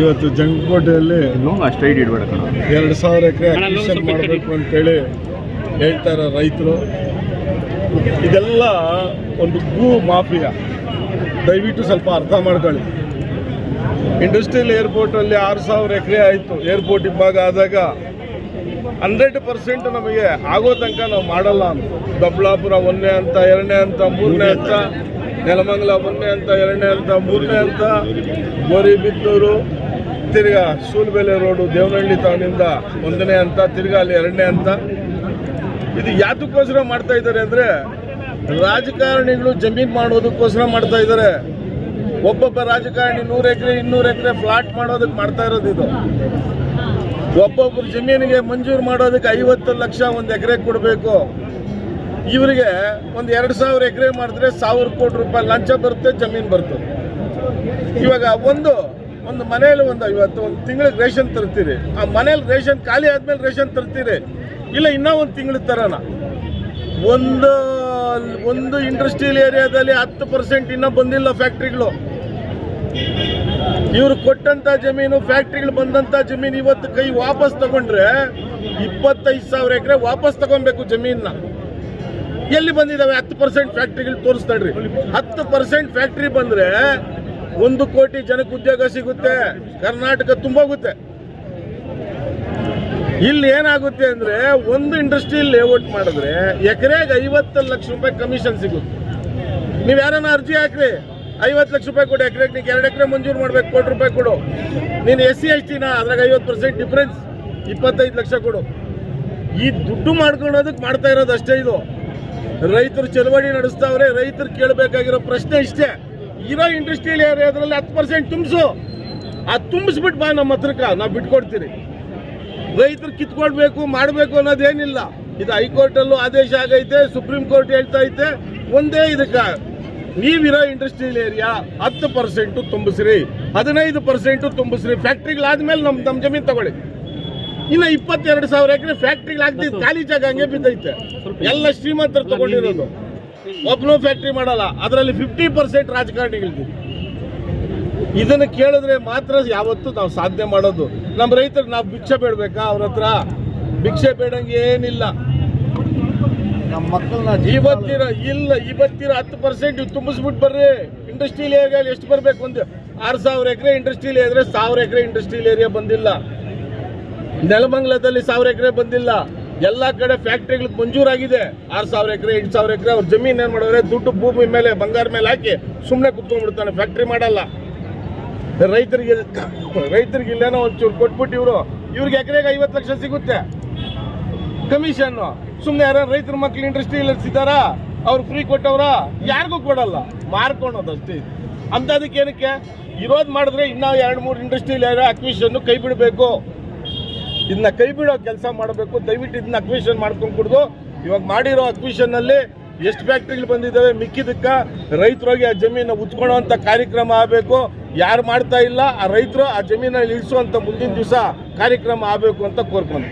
ಇವತ್ತು ಜಂಗಕೋಟೆಯಲ್ಲಿ ಎರಡು ಸಾವಿರ ಎಕರೆ ಅಕ್ವಿಷನ್ ಮಾಡಬೇಕು ಅಂತೇಳಿ ಹೇಳ್ತಾರೆ ರೈತರು ಇದೆಲ್ಲ ಒಂದು ಭೂ ಮಾಫಿಯಾ. ದಯವಿಟ್ಟು ಸ್ವಲ್ಪ ಅರ್ಥ ಮಾಡ್ಕೊಳ್ಳಿ. ಇಂಡಸ್ಟ್ರಿಯಲ್ ಏರ್ಪೋರ್ಟಲ್ಲಿ ಆರು ಸಾವಿರ ಎಕರೆ ಆಯಿತು. ಏರ್ಪೋರ್ಟ್ ಇಬ್ಬಾಗ ಆದಾಗ ಹಂಡ್ರೆಡ್ ಪರ್ಸೆಂಟ್ ನಮಗೆ ಆಗೋ ತನಕ ನಾವು ಮಾಡಲ್ಲ ಅಂತ. ದೊಬ್ಲಾಪುರ ಒಂದನೇ ಅಂತ ಎರಡನೇ ಅಂತ ಮೂರನೇ ಅಂತ. ನೆಲಮಂಗಲ ಒಂದನೇ ಅಂತ ಎರಡನೇ ಅಂತ ಮೂರನೇ ಅಂತ ಗೋರಿಬಿದ್ದೂರು ತಿರ್ಗಾ ಸೂಲ್ಬೆಲೆ ರೋಡು ದೇವನಹಳ್ಳಿ ಟೌನಿಂದ ಒಂದನೇ ಅಂತ ತಿರ್ಗಾ ಅಲ್ಲಿ ಎರಡನೇ ಅಂತ ಇದು ಯಾತಕ್ಕೋಸ್ಕರ ಮಾಡ್ತಾ ಇದ್ದಾರೆ ಅಂದರೆ ರಾಜಕಾರಣಿಗಳು ಜಮೀನು ಮಾಡೋದಕ್ಕೋಸ್ಕರ ಮಾಡ್ತಾ ಇದ್ದಾರೆ. ಒಬ್ಬೊಬ್ಬ ರಾಜಕಾರಣಿ ನೂರು ಎಕರೆ, ಇನ್ನೂರು ಎಕರೆ ಫ್ಲಾಟ್ ಮಾಡೋದಕ್ಕೆ ಮಾಡ್ತಾ ಇರೋದು ಇದು. ಒಬ್ಬೊಬ್ಬರು ಜಮೀನಿಗೆ ಮಂಜೂರು ಮಾಡೋದಕ್ಕೆ ಐವತ್ತು ಲಕ್ಷ ಒಂದು ಎಕರೆ ಕೊಡಬೇಕು. ಇವರಿಗೆ ಒಂದು ಎರಡು ಸಾವಿರ ಎಕರೆ ಮಾಡಿದ್ರೆ ಸಾವಿರ ಕೋಟಿ ರೂಪಾಯಿ ಲಂಚ ಬರುತ್ತೆ, ಜಮೀನು ಬರ್ತದೆ ಇವಾಗ ಒಂದು ಒಂದು ಮನೆಯಲ್ಲಿ ಒಂದು ಇವತ್ತು ಒಂದು ತಿಂಗಳಿಗೆ ರೇಷನ್ ತರ್ತೀರಿ. ಆ ಮನೇಲಿ ರೇಷನ್ ಖಾಲಿ ಆದ್ಮೇಲೆ ರೇಷನ್ ತರ್ತೀರಿ. ಇಲ್ಲ ಇನ್ನೂ ಒಂದು ತಿಂಗಳು ತರೋಣ. ಒಂದು ಒಂದು ಇಂಡಸ್ಟ್ರಿಯಲ್ ಏರಿಯಾದಲ್ಲಿ ಹತ್ತು ಪರ್ಸೆಂಟ್ ಇನ್ನೂ ಬಂದಿಲ್ಲ ಫ್ಯಾಕ್ಟ್ರಿಗಳು ಇವರು ಕೊಟ್ಟಂತ ಜಮೀನು ಫ್ಯಾಕ್ಟ್ರಿಗಳು ಬಂದಂತ ಜಮೀನು ಇವತ್ತು ಕೈ ವಾಪಸ್ ತಗೊಂಡ್ರೆ ಇಪ್ಪತ್ತೈದು ಸಾವಿರ ಎಕರೆ ವಾಪಸ್ ತಗೊಬೇಕು ಜಮೀನ ಎಲ್ಲಿ ಬಂದಿದ್ದಾವೆ ಹತ್ತು ಪರ್ಸೆಂಟ್ ಫ್ಯಾಕ್ಟ್ರಿಗಳು ತೋರಿಸ್ತಾಡ್ರಿ ಹತ್ತು ಪರ್ಸೆಂಟ್ ಫ್ಯಾಕ್ಟ್ರಿ ಬಂದ್ರೆ ಒಂದು ಕೋಟಿ ಜನಕ್ಕೆ ಉದ್ಯೋಗ ಸಿಗುತ್ತೆ. ಕರ್ನಾಟಕ ತುಂಬೋಗುತ್ತೆ. ಇಲ್ಲಿ ಏನಾಗುತ್ತೆ ಅಂದ್ರೆ ಒಂದು ಇಂಡಸ್ಟ್ರಿ ಲೇಔಟ್ ಮಾಡಿದ್ರೆ ಎಕರೆಗೆ ಐವತ್ತು ಲಕ್ಷ ರೂಪಾಯಿ ಕಮಿಷನ್ ಸಿಗುತ್ತೆ. ನೀವು ಯಾರನ್ನ ಅರ್ಜಿ ಹಾಕ್ರಿ? ಐವತ್ತು ಲಕ್ಷ ರೂಪಾಯಿ ಕೊಡಿ ಎಕರೆಗೆ. ನೀವು ಎರಡು ಎಕರೆ ಮಂಜೂರು ಮಾಡ್ಬೇಕು, ಕೋಟಿ ರೂಪಾಯಿ ಕೊಡು. ನೀನು ಎಸ್ ಸಿ, ಎಸ್ ಟಿನ ಅದ್ರಾಗ ಐವತ್ತು ಪರ್ಸೆಂಟ್ ಡಿಫ್ರೆನ್ಸ್ ಇಪ್ಪತ್ತೈದು ಲಕ್ಷ ಕೊಡು. ಈ ದುಡ್ಡು ಮಾಡ್ಕೊಳೋದಕ್ಕೆ ಮಾಡ್ತಾ ಇರೋದು ಅಷ್ಟೇ ಇದು. ರೈತರು ಚಳವಳಿ ನಡೆಸ್ತಾವ್ರೆ, ರೈತರು ಕೇಳಬೇಕಾಗಿರೋ ಪ್ರಶ್ನೆ ಇಷ್ಟೇ. ಇರೋ ಇಂಡಸ್ಟ್ರಿಯಲ್ ಏರಿಯಾದ್ರಲ್ಲಿ ಹತ್ತು ಪರ್ಸೆಂಟ್ ತುಂಬಿಸು. ಆ ತುಂಬಿಸ್ಬಿಟ್ಟು ಬಾ ನಮ್ಮ ಹತ್ರಕ್ಕೆ, ನಾವು ಬಿಟ್ಕೊಡ್ತೀರಿ. ರೈತರು ಕಿತ್ಕೊಳ್ಬೇಕು, ಮಾಡಬೇಕು ಅನ್ನೋದೇನಿಲ್ಲ. ಇದು ಹೈಕೋರ್ಟಲ್ಲೂ ಆದೇಶ ಆಗೈತೆ, ಸುಪ್ರೀಂ ಕೋರ್ಟ್ ಹೇಳ್ತಾ ಐತೆ. ಒಂದೇ ಇದಕ್ಕೆ, ನೀವಿರೋ ಇಂಡಸ್ಟ್ರಿಯಲ್ ಏರಿಯಾ ಹತ್ತು ಪರ್ಸೆಂಟು ತುಂಬಿಸ್ರಿ, ಹದಿನೈದು ಪರ್ಸೆಂಟು ತುಂಬಿಸ್ರಿ. ಫ್ಯಾಕ್ಟ್ರಿಗಳಾದ್ಮೇಲೆ ನಮ್ಮ ನಮ್ಮ ಜಮೀನು ತಗೊಳ್ಳಿ. ಇನ್ನು ಇಪ್ಪತ್ತೆರಡು ಸಾವಿರ ಎಕರೆ ಫ್ಯಾಕ್ಟ್ರಿಗಳಾಗ್ತಿದ್ದು ಖಾಲಿ ಜಾಗ ಹಂಗೆ ಬಿದ್ದೈತೆ. ಎಲ್ಲ ಶ್ರೀಮಂತರು ತಗೊಂಡಿರೋದು. ಒಬ್ನು ಫ್ಯಾಕ್ಟ್ರಿ ಮಾಡಲ್ಲ ಅದರಲ್ಲಿ ಫಿಫ್ಟಿ ಪರ್ಸೆಂಟ್ ರಾಜಕಾರಣಿಗಳಿದ್ದು ಇದನ್ನು ಕೇಳಿದ್ರೆ ಮಾತ್ರ ಯಾವತ್ತೂ ನಾವು ಸಾಧನೆ ಮಾಡೋದು. ನಮ್ಮ ರೈತರು ನಾವು ಭಿಕ್ಷೆ ಬೇಡಬೇಕಾ ಅವ್ರ ಹತ್ರ? ಭಿಕ್ಷೆ ಬೇಡಂಗೆ ಏನಿಲ್ಲ. ನಮ್ಮ ಮಕ್ಕಳನ್ನ ಇವತ್ತಿರ ಇಲ್ಲ ಇವತ್ತಿರ ಹತ್ತು ಪರ್ಸೆಂಟ್ ತುಂಬಿಸ್ಬಿಟ್ಟು ಬರ್ರಿ. ಇಂಡಸ್ಟ್ರಿಯಲ್ ಏರಿಯಾ ಎಷ್ಟು ಬರಬೇಕು ಒಂದು? ಆರು ಸಾವಿರ ಎಕರೆ ಇಂಡಸ್ಟ್ರಿಯಲ್ ಏರಿಯಾ ಸಾವಿರ ಎಕರೆ ಇಂಡಸ್ಟ್ರಿಯಲ್ ಏರಿಯಾ ಬಂದಿಲ್ಲ. ನೆಲಮಂಗಲದಲ್ಲಿ ಸಾವಿರ ಎಕರೆ ಬಂದಿಲ್ಲ. ಎಲ್ಲ ಕಡೆ ಫ್ಯಾಕ್ಟ್ರಿಗಳಿಗೆ ಮಂಜೂರಾಗಿದೆ. ಆರು ಸಾವಿರ ಎಕರೆ, ಎಂಟು ಸಾವಿರ ಎಕರೆ ಅವ್ರ ಜಮೀನ್ ಏನು ಮಾಡಿದ್ರೆ? ದುಡ್ಡು ಭೂಮಿ ಮೇಲೆ, ಬಂಗಾರ ಮೇಲೆ ಹಾಕಿ ಸುಮ್ಮನೆ ಕುತ್ಕೊಂಡ್ಬಿಡ್ತಾನೆ ಫ್ಯಾಕ್ಟ್ರಿ ಮಾಡಲ್ಲ. ರೈತರಿಗೆ ರೈತರಿಗೆ ಇಲ್ಲೇನೋ ಒಂಚೂರು ಕೊಟ್ಬಿಟ್ಟು ಇವರು. ಇವ್ರಿಗೆ ಎಕರೆಗೆ ಐವತ್ತು ಲಕ್ಷ ಸಿಗುತ್ತೆ. ಕಮಿಷನ್ನು ಸುಮ್ಮನೆ ಯಾರು ರೈತರ ಮಕ್ಳು ಇಂಡಸ್ಟ್ರಿಯಲ್ಲಿ ಸಿದ್ದಾರಾ ಅವ್ರು ಫ್ರೀ ಕೊಟ್ಟವ್ರ? ಯಾರಿಗೂ ಕೊಡಲ್ಲ. ಮಾರ್ಕೊಳೋದು ಅಷ್ಟೇ. ಅಂಥದಕ್ಕೆ ಏನಕ್ಕೆ? ಇರೋದು ಮಾಡಿದ್ರೆ ಇನ್ನೂ ಎರಡು ಮೂರು ಇಂಡಸ್ಟ್ರಿ ಯಾರು ಅಕ್ವಿಷನ್ ಕೈ ಬಿಡಬೇಕು. ಇದನ್ನ ಕೈ ಬಿಡೋ ಕೆಲಸ ಮಾಡಬೇಕು, ದಯವಿಟ್ಟು ಇದನ್ನ ಅಕ್ವಿಷನ್ ಮಾಡ್ಕೊಂಡು ಕುಡ್ದು. ಇವಾಗ ಮಾಡಿರೋ ಅಕ್ವಿಷನ್ ಅಲ್ಲಿ ಎಷ್ಟು ಫ್ಯಾಕ್ಟ್ರಿಗಳು ಬಂದಿದ್ದಾವೆ ಮಿಕ್ಕಿದಕ್ಕ ರೈತರಿಗೆ ಆ ಜಮೀನ ಉತ್ಕೊಳ್ಳುವಂತ ಕಾರ್ಯಕ್ರಮ ಆಗಬೇಕು. ಯಾರು ಮಾಡ್ತಾ ಇಲ್ಲ, ಆ ರೈತರು ಆ ಜಮೀನಲ್ಲಿ ಇಳಿಸುವಂತ ಮುಂದಿನ ದಿವಸ ಕಾರ್ಯಕ್ರಮ ಆಗಬೇಕು ಅಂತ ಕೋರ್ಕೊಂಡು